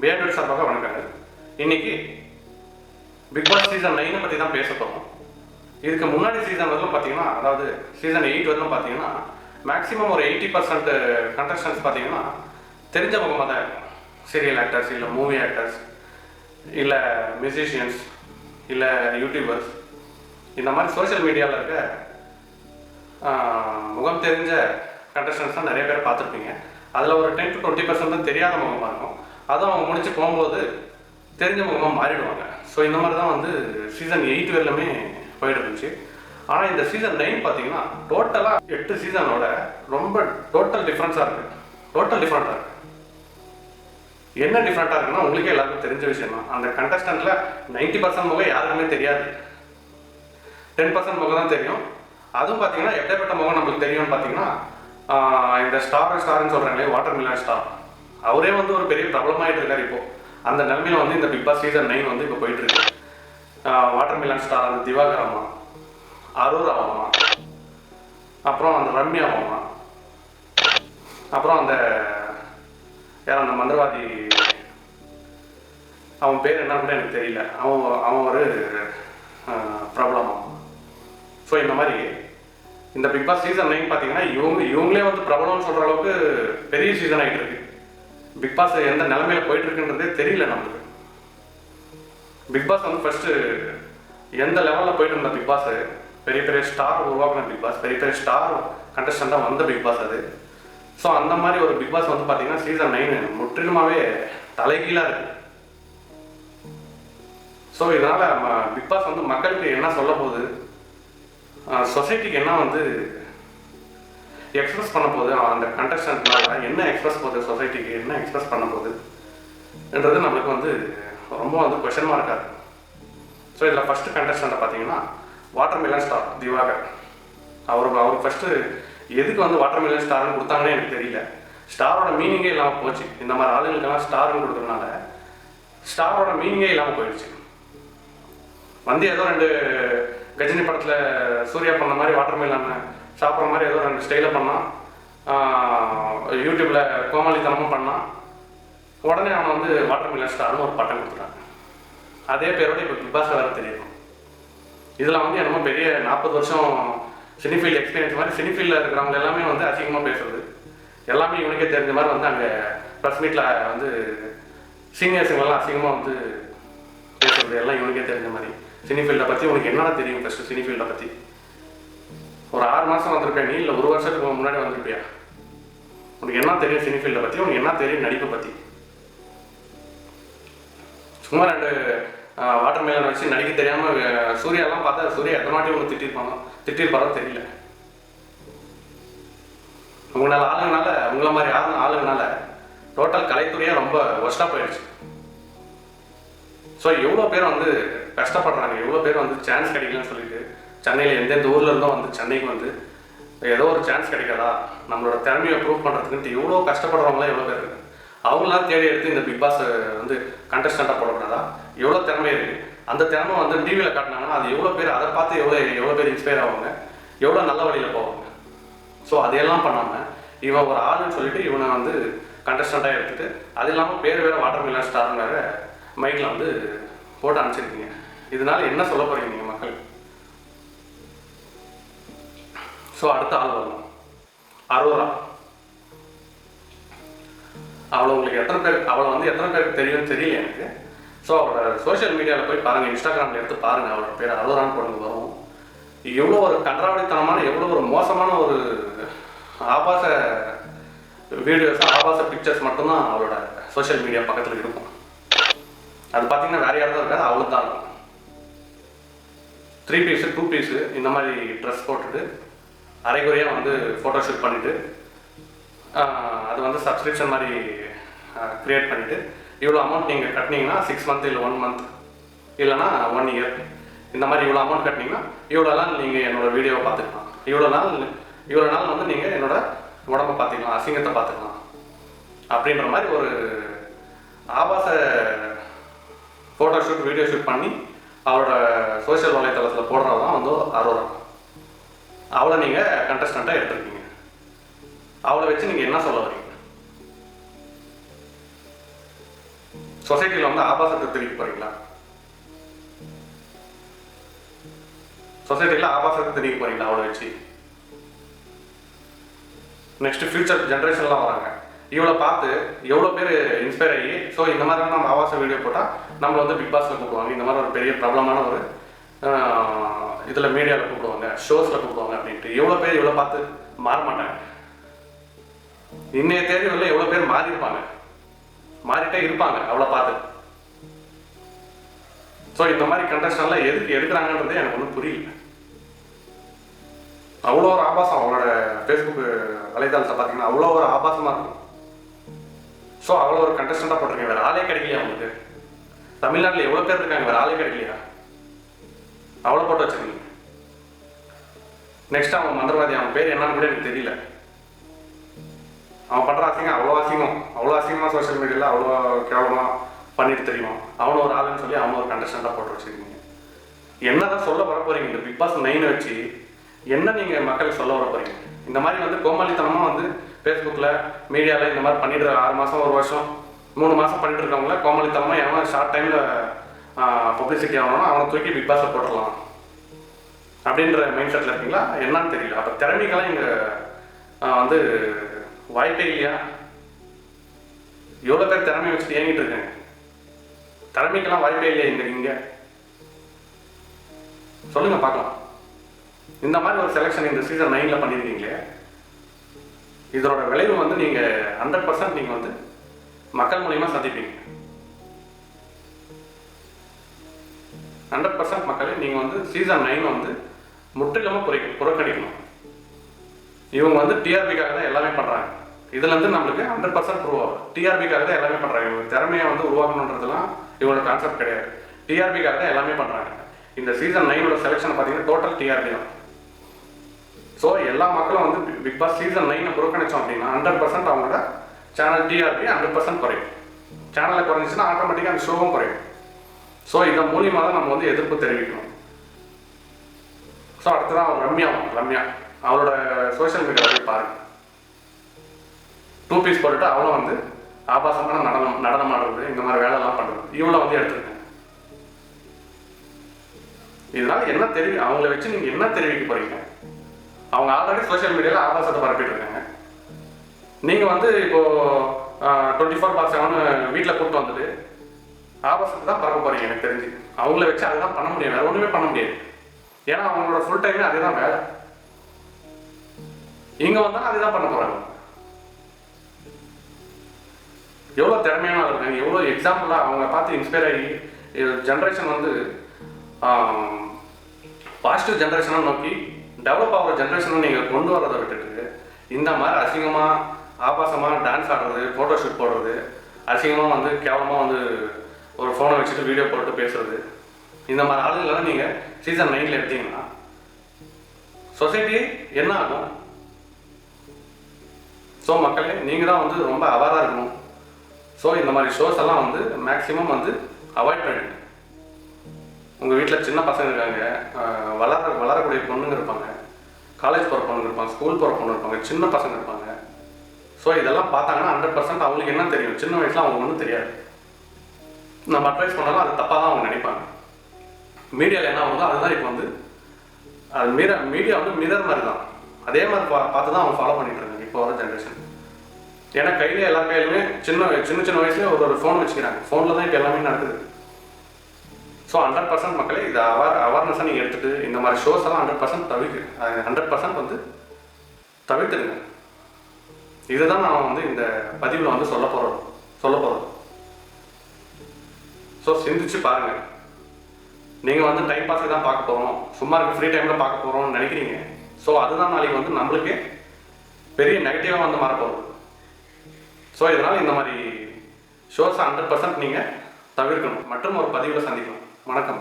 Behaviour சார்பாக வணக்கங்க இன்னைக்கு பிக் பாஸ் சீசன் நைனை பற்றி தான் பேச போகிறோம் இதுக்கு முன்னாடி சீசன் வரலும் பார்த்தீங்கன்னா அதாவது சீசன் எயிட் வரலும் பார்த்தீங்கன்னா மேக்ஸிமம் ஒரு எயிட்டி பர்சன்ட் கண்டஸ்டன்ஸ் பார்த்தீங்கன்னா தெரிஞ்ச முகமாக தான் இருக்கும். சீரியல் ஆக்டர்ஸ் இல்லை மூவி ஆக்டர்ஸ் இல்லை மியூசிஷியன்ஸ் இல்லை யூடியூபர்ஸ் இந்த மாதிரி சோஷியல் மீடியாவில் இருக்க முகம் தெரிஞ்ச கண்டஸ்டன்ஸ் தான் நிறைய பேர் பார்த்துருப்பீங்க. அதில் ஒரு டென் டு டுவெண்ட்டி பர்சன்ட் தான் தெரியாத முகமாக இருக்கும். அதுவும் அவங்க முடிச்சு போகும்போது தெரிஞ்ச முகமாக மாறிடுவாங்க. ஸோ இந்த மாதிரி தான் வந்து சீசன் எயிட் வரலுமே போயிட்டு இருந்துச்சு. ஆனால் இந்த சீசன் நைன் பார்த்தீங்கன்னா டோட்டலாக எட்டு சீசனோட ரொம்ப டோட்டல் டிஃப்ரென்ஸாக இருக்குது டோட்டல் டிஃப்ரெண்ட்டாக இருக்குது என்ன டிஃப்ரெண்ட்டாக இருக்குன்னா உங்களுக்கே எல்லாருக்கும் தெரிஞ்ச விஷயம் தான் அந்த கண்டஸ்டண்ட்டில் நைன்டி பர்சன்ட் முகம் யாருக்குமே தெரியாது. டென் பர்சன்ட் முகம் தான் தெரியும். அதுவும் பார்த்தீங்கன்னா எப்படிப்பட்ட முகம் நம்மளுக்கு தெரியும்னு பார்த்தீங்கன்னா இந்த ஸ்டார் ஸ்டார்னு சொல்கிறாங்களே வாட்டர் மில்லன் ஸ்டார் அவரே வந்து ஒரு பெரிய பிரபலமாயிட்டு இருக்காரு இப்போ. அந்த நிலமையில வந்து இந்த பிக் பாஸ் சீசன் நைன் வந்து இப்போ போயிட்டு இருக்கு வாட்டர் மிலன் ஸ்டார் அந்த திவாகர் அம்மா அரோரா அம்மா அப்புறம் அந்த ரம்யா அம்மா அப்புறம் அந்த யார் அந்த மந்திரவாதி அவன் பேர் என்ன கூட எனக்கு தெரியல. அவன் அவன் ஒரு ப்ராப்ளம் ஸோ இந்த மாதிரி இந்த பிக் பாஸ் சீசன் நைன் பார்த்தீங்கன்னா இவங்க இவங்களே வந்து பிரபலம்னு சொல்கிற அளவுக்கு பெரிய சீசன் ஆகிட்டு இருக்கு. பிக் பாஸ் எந்த நிலைமையில போயிட்டு இருக்குன்றதே தெரியல நமக்கு. பிக் பாஸ் வந்து ஃபர்ஸ்ட் எந்த லெவலில் போயிட்டு இருந்த பிக் பாஸ் பெரிய பெரிய ஸ்டார் உருவாக்குன பிக் பாஸ் பெரிய பெரிய ஸ்டார் கண்டஸ்டண்டாக வந்த பிக் பாஸ் அது. ஸோ அந்த மாதிரி ஒரு பிக் பாஸ் வந்து பார்த்தீங்கன்னா சீசன் நைன் முற்றிலுமாவே தலைகீழாக இருக்கு. ஸோ இதனால் பிக் பாஸ் வந்து மக்களுக்கு என்ன சொல்ல போகுது? சொசைட்டிக்கு என்ன வந்து எக்ஸ்பிரஸ் பண்ண போது அந்த கண்டஸ்டன்ட்னால என்ன எக்ஸ்பிரஸ் போகுது சொசைட்டிக்கு என்ன எக்ஸ்பிரஸ் பண்ண போகுதுன்றது நம்மளுக்கு வந்து ரொம்ப வந்து கொஷன் மார்க்காக இருக்கும். ஸோ இதில் ஃபஸ்ட்டு கண்டஸ்டண்ட்டை பார்த்தீங்கன்னா வாட்டர் மில்லன் ஸ்டார் திவாகர். அவர் அவர் ஃபஸ்ட்டு எதுக்கு வந்து வாட்டர் மில்லன் ஸ்டார்னு கொடுத்தாங்கன்னு எனக்கு தெரியல. ஸ்டாரோட மீனிங்கே இல்லாமல் போச்சு. இந்த மாதிரி ஆளுங்களுக்கெல்லாம் ஸ்டார்னு கொடுத்ததுனால ஸ்டாரோட மீனிங்கே இல்லாமல் போயிடுச்சு. வந்து ஏதோ ரெண்டு கஜினி படத்தில் சூர்யா பண்ண மாதிரி வாட்டர் மிலன் சாப்பிட்ற மாதிரி ஏதோ ரெண்டு ஸ்டைலில் பண்ணான். யூடியூப்பில் கோமாளித்தனமும் பண்ணான். உடனே அவன் வந்து வாட்டர் மில்லன் ஸ்டார்னு ஒரு பட்டம் கொடுத்துட்டான். அதே பேரோட இப்போ பிக் பாஸில் வேறு தெரியும் இதில் வந்து என்னமோ பெரிய நாற்பது வருஷம் சினிஃபீல்டு எக்ஸ்பீரியன்ஸ் மாதிரி சினிஃபீல்டில் இருக்கிறவங்க எல்லாமே வந்து அசிங்கமாக பேசுறது. எல்லாமே இவனுக்கே தெரிஞ்ச மாதிரி வந்து அங்கே ப்ரெஸ் மீட்டில் வந்து சீனியர்ஸுங்களெல்லாம் அசிங்கமாக வந்து பேசுறது எல்லாம் இவனுக்கே தெரிஞ்ச மாதிரி. சினிஃபீல்டை பற்றி உனக்கு என்னடா தெரியும் ஃபஸ்ட்டு சினிஃபீல்டை பற்றி ஒரு ஆறு மாதம் வந்திருப்பியா நீ இல்லை ஒரு வருஷத்துக்கு முன்னாடி வந்திருப்பியா? உனக்கு என்ன தெரியும் சினிஃபீல்டை பற்றி உனக்கு என்ன தெரியும் நடிப்பை பற்றி சும்மா ரெண்டு வாட்டர் மேலன் வச்சு நடிக்க தெரியாம சூர்யாலாம் பார்த்தா சூர்யா எத்தனை வாட்டி ஒன்று திட்டிருப்பாங்க திட்டிருப்பாரோ தெரியல. உங்களால் ஆளுங்கனால உங்களை மாதிரி ஆளு ஆளுங்கனால டோட்டல் கலைத்துறையே ரொம்ப ஒஸ்ட்டாக போயிடுச்சு. ஸோ எவ்வளோ பேர் வந்து கஷ்டப்படுறாங்க எவ்வளோ பேர் வந்து சான்ஸ் கிடைக்கலன்னு சொல்லிட்டு சென்னையில் எந்தெந்த ஊரில் இருந்தோ வந்து சென்னைக்கு வந்து ஏதோ ஒரு சான்ஸ் கிடைக்காதா? நம்மளோட திறமையை ப்ரூவ் பண்ணுறதுக்குன்ட்டு எவ்வளோ கஷ்டப்படுறவங்களாம் எவ்வளோ பேர் இருக்குது அவங்களாம் தேடி எடுத்து இந்த பிக் பாஸ் வந்து கண்டஸ்டண்ட்டாக போடக்கூடாதா? எவ்வளோ திறமை இருக்குது அந்த திறமை வந்து டிவியில் காட்டினாங்கன்னா அது எவ்வளோ பேர் அதை பார்த்து எவ்வளோ எவ்வளோ பேர் இன்ஸ்பயர் ஆவாங்க? எவ்வளோ நல்ல வழியில் போவாங்க? ஸோ அதையெல்லாம் பண்ணாமல் இவன் ஒரு ஆளுன்னு சொல்லிட்டு இவனை வந்து கண்டஸ்டண்ட்டாக எடுத்துகிட்டு அது இல்லாமல் பேர் வேறு வாட்டர் மில்லன் ஸ்டாருங்கிற மைக்கில் வந்து போட்டு அனுப்பிச்சிருக்கீங்க. இதனால் என்ன சொல்ல போகிறீங்க ஸோ அடுத்த ஆள் வரணும். அரோரா. அவளை உங்களுக்கு எத்தனை பேர் அவளை வந்து எத்தனை பேருக்கு தெரியும்னு தெரியல எனக்கு? ஸோ அவளோட சோஷியல் மீடியாவில் போய் பாருங்கள் இன்ஸ்டாகிராமில் எடுத்து பாருங்கள் அவளோட பேர் அரோரான்னு கொண்டு வரும். எவ்வளோ ஒரு கன்றாவடித்தனமான எவ்வளோ ஒரு மோசமான ஒரு ஆபாச வீடியோஸ் ஆபாச பிக்சர்ஸ் மட்டும்தான் அவளோட சோஷியல் மீடியா பக்கத்தில் இருக்கும். அது பார்த்தீங்கன்னா வேற யாரும் இருக்காது அவளுக்கு தான். இருக்கும் த்ரீ பீஸு டூ பீஸு இந்த மாதிரி ட்ரெஸ் போட்டுட்டு அரைகுறையாக வந்து ஃபோட்டோ ஷூட் பண்ணிவிட்டு அது வந்து சப்ஸ்கிரிப்ஷன் மாதிரி க்ரியேட் பண்ணிவிட்டு இவ்வளோ அமௌண்ட் நீங்கள் கட்டினீங்கன்னா சிக்ஸ் மந்த் இல்லை ஒன் மந்த் இல்லைனா ஒன் இயர் இந்த மாதிரி இவ்வளோ அமௌண்ட் கட்டினீங்கன்னா இவ்வளோ நாள் நீங்கள் என்னோடய வீடியோவை பார்த்துக்கலாம். இவ்வளோ நாள் இவ்வளோ நாள் வந்து நீங்கள் என்னோடய உடம்பை பார்த்துக்கலாம் அசிங்கத்தை பார்த்துக்கலாம். அப்படின்ற மாதிரி ஒரு ஆபாச ஃபோட்டோ ஷூட் வீடியோ ஷூட் பண்ணி அவரோட சோஷியல் வலைத்தளத்தில் போடுறது தான் வந்து அரோரா. அவளை நீங்கள் கண்டஸ்டண்ட்டாக எடுத்திருக்கீங்க. அவளை வச்சு நீங்கள் என்ன சொல்ல வரீங்க? சொசைட்டியில் வந்து ஆபாசத்தை தெரிவிக்க போறீங்களா? சொசைட்டியில் ஆபாசத்தை தெரிவிக்க போறீங்களா அவளை வச்சு? நெக்ஸ்ட் ஃபியூச்சர் ஜென்ரேஷன்லாம் வராங்க. இவளை பார்த்து எவ்வளோ பேர் இன்ஸ்பயர் ஆகி ஸோ இந்த மாதிரி நம்ம ஆபாச வீடியோ போட்டால் நம்மளை வந்து பிக் பாஸில் கூப்பிடுவாங்க. இந்த மாதிரி ஒரு பெரிய பிரபலமான ஒரு இதில் மீடியாவில் கூப்பிடுவாங்க ஷோஸில் கூப்பிடுவாங்க அப்படின்ட்டு. எவ்வளோ பேர் இவ்வளோ பார்த்து மாற மாட்டாங்க. இன்னைய தேதிகளில் எவ்வளோ பேர் மாறி இருப்பாங்க மாறிட்டே இருப்பாங்க அவ்வளோ பார்த்து. ஸோ இந்த மாதிரி கண்டஸ்டன்லாம் எதுக்கு எடுக்கிறாங்கன்றது எனக்கு ஒன்றும் புரியல. அவ்வளோ ஒரு ஆபாசம் அவங்களோட ஃபேஸ்புக் வலைதளத்தை பார்த்தீங்கன்னா அவ்வளோ ஒரு ஆபாசமாக இருக்கும். ஸோ அவ்வளோ ஒரு கண்டஸ்டண்டாக போட்டிருக்கேன் வேறு ஆளே கிடைக்கலையா அவங்களுக்கு தமிழ்நாட்டில் எவ்வளோ பேர் இருக்காங்க? வேறு ஆளே கிடைக்கலையா? அவ்வளோ போட்டு வச்சிருக்கீங்க. நெக்ஸ்ட் அவன் மந்திரவாதி அவன் பேர் என்னன்னு கூட எனக்கு தெரியல. அவன் பண்ணுற அசிங்கம் அவ்வளோ அசிங்கம். அவ்வளோ அசிங்கமாக சோஷியல் மீடியாவில் அவ்வளோ கேவலமாக பண்ணிட்டு தெரியும்? அவனும் ஒரு ஆளுன்னு சொல்லி அவனும் ஒரு கண்டஸ்டண்டாக போட்டு வச்சிருக்கீங்க. என்னதான் சொல்ல வர போறீங்க? இந்த பிக் பாஸ் நைன் வச்சு என்ன நீங்கள் மக்களுக்கு சொல்ல வர போறீங்க? இந்த மாதிரி வந்து கோமாளித்தனமாக வந்து ஃபேஸ்புக்கில் மீடியாவில் இந்த மாதிரி பண்ணிட்டு ஆறு மாதம் ஒரு வருஷம் மூணு மாதம் பண்ணிட்டு இருக்கவங்கள கோமாளித்தனமாக எவன் ஷார்ட் டைமில் பப்ளிசிட்டி ஆகணும்னா அவனை தூக்கி பிக் பாஸில் போட்டுடலாம். அப்படின்ற மைண்ட் செட்டில் இருக்கீங்களா? என்னன்னு தெரியல. அப்போ திறமைக்கெல்லாம் இங்கே வந்து வாய்ப்பே இல்லையா? எவ்வளோ பேர் திறமை வச்சுட்டு ஏங்கிட்டு இருக்காங்க? திறமைக்கெல்லாம் வாய்ப்பே இல்லையா இந்த இங்கே? சொல்லுங்க பார்க்கலாம். இந்த மாதிரி ஒரு செலெக்ஷன் இந்த சீசன் நைனில் பண்ணியிருக்கீங்களே? இதோட விளைவு வந்து நீங்கள் ஹண்ட்ரட் பர்சன்ட் நீங்கள் வந்து மக்கள் மூலியமாக சந்திப்பீங்க. ஹண்ட்ரட் பர்சன்ட் மக்களே நீங்கள் வந்து சீசன் நைன் வந்து முற்றிலுமாக குறை புறக்கணிக்கணும். இவங்க வந்து டிஆர்பிக்காக தான் எல்லாமே பண்ணுறாங்க இதுலேருந்து நம்மளுக்கு ஹண்ட்ரட் பர்சன்ட் ப்ரூவ் ஆகும். டிஆர்பிக்காக தான் எல்லாமே பண்ணுறாங்க இவங்க திறமையை வந்து உருவாக்கணுன்றதுலாம் இவங்களோட கான்செப்ட் கிடையாது. டிஆர்பிக்காக தான் எல்லாமே பண்ணுறாங்க இந்த சீசன் நைனோட செலெக்ஷன் பார்த்தீங்கன்னா டோட்டல் டிஆர்பி தான். ஸோ எல்லா மக்களும் வந்து பிக் பாஸ் சீசன் நைனை புறக்கணிச்சோம் அப்படின்னா ஹண்ட்ரட் பர்சன்ட் அவங்களோட சேனல் டிஆர்பி ஹண்ட்ரட் பர்சன்ட் குறையும். சேனலில் குறைஞ்சிச்சுன்னா ஆட்டோமேட்டிக்காக அந்த ஷோவும் குறையும். ஸோ இதன் மூலியமாக தான் நம்ம வந்து எதிர்ப்பு தெரிவிக்கணும் ஸோ அடுத்ததான் அவர் ரம்யா ரம்யா. அவரோட சோஷியல் மீடியாவில் போய் பாருங்க. டூ பீஸ் போட்டுட்டு அவளும் வந்து ஆபாசமான நடனம் நடனம் ஆடுறது இந்த மாதிரி வேலைலாம் பண்ணுறது இவ்வளோ வந்து எடுத்துருக்கேன் இதனால என்ன தெரிவி அவங்கள வச்சு நீங்கள் என்ன தெரிவிக்க போறீங்க? அவங்க ஆல்ரெடி சோஷியல் மீடியாவில் ஆபாசத்தை பரப்பிட்டு இருக்காங்க. நீங்கள் வந்து இப்போ டுவெண்ட்டி ஃபோர் பார் செவன் வீட்டில் கூப்பிட்டு வந்துட்டு ஆபாசத்தை தான் பரப்ப போறீங்க எனக்கு தெரிஞ்சு. அவங்கள வச்சு அதுதான் பண்ண முடியும். வேற ஒன்றுமே பண்ண முடியாது. ஏன்னா அவங்களோட ஃபுல் டைமே அதுதான் வேலை. இங்கே வந்தாலும் அதுதான் பண்ண போகிறாங்க எவ்வளோ திறமையான இருக்காங்க. எவ்வளோ எக்ஸாம்பிளாக அவங்க பார்த்து இன்ஸ்பயர் ஆகி ஜென்ரேஷன் வந்து பாசிட்டிவ் ஜென்ரேஷனை நோக்கி டெவலப் ஆகிற ஜென்ரேஷனை நீங்கள் கொண்டு வரதை விட்டுட்டு இந்த மாதிரி அசிங்கமாக ஆபாசமாக டான்ஸ் ஆடுறது ஃபோட்டோ ஷூட் போடுறது அசிங்கமாக வந்து கேவலமாக வந்து ஒரு ஃபோனை வச்சுட்டு வீடியோ போட்டு பேசுறது. இந்த மாதிரி ஆளுங்களெல்லாம் நீங்கள் சீசன் நைனில் எடுத்தீங்கன்னா சொசைட்டி என்ன ஆகும்? ஸோ மக்களே நீங்கள் தான் வந்து ரொம்ப அவேராக இருக்கணும். ஸோ இந்த மாதிரி ஷோஸ் எல்லாம் வந்து மேக்ஸிமம் வந்து அவாய்ட் பண்ணிடுங்க. உங்கள் வீட்டில் சின்ன பசங்க இருக்காங்க வளர வளரக்கூடிய பொண்ணுங்க இருப்பாங்க காலேஜ் போகிற பொண்ணுங்க இருப்பாங்க ஸ்கூல் போகிற பொண்ணு இருப்பாங்க சின்ன பசங்க இருப்பாங்க. ஸோ இதெல்லாம் பார்த்தாங்கன்னா ஹண்ட்ரட் பர்சன்ட் அவங்களுக்கு என்ன தெரியும்? சின்ன வயசில் அவங்க ஒன்றும் தெரியாது. நம்ம அட்வைஸ் பண்ணாலும் அது தப்பாக தான் அவங்க நினைப்பாங்க. மீடியாவில் என்ன ஆகுதோ அதுதான் இப்போ வந்து அது மீற மீடியா வந்து மிரர் மாதிரி தான் அதே மாதிரி பா பார்த்து தான் அவங்க ஃபாலோ பண்ணிட்டு இருக்காங்க இப்போ வர ஜென்ரேஷன் ஏன்னா கையில் எல்லா கையிலுமே சின்ன சின்ன சின்ன வயசுலேயே ஒரு ஒரு ஃபோன் வச்சுக்கிறாங்க. ஃபோனில் தான் இப்போ எல்லாமே நடக்குது. ஸோ ஹண்ட்ரட் பர்சன்ட் மக்களே இது அவேர் அவேர்னஸாக நீங்கள் எடுத்துகிட்டு இந்த மாதிரி ஷோஸ் எல்லாம் ஹண்ட்ரட் பர்சன்ட் தவிர்க்கு ஹண்ட்ரட் பர்சன்ட் வந்து தவிர்த்துடுங்க. இதுதான் நான் வந்து இந்த பதிவில் வந்து சொல்ல போகிறோம் சொல்ல போகிறோம் ஸோ சிந்திச்சு பாருங்க. நீங்கள் வந்து டைம் பாஸ்க்கு தான் பார்க்க போகிறோம் சும்மா இருக்க ஃப்ரீ டைமில் பார்க்க போகிறோம்னு நினைக்கிறீங்க. ஸோ அதுதான் நாளைக்கு வந்து நம்மளுக்கே பெரிய நெகட்டிவாக வந்து மாறப்போகுது. ஸோ இதனால் இந்த மாதிரி ஷோஸை ஹண்ட்ரட் பர்சன்ட் நீங்கள் தவிர்க்கணும். மற்றும் ஒரு பதிவில் சந்திக்கணும் வணக்கம்.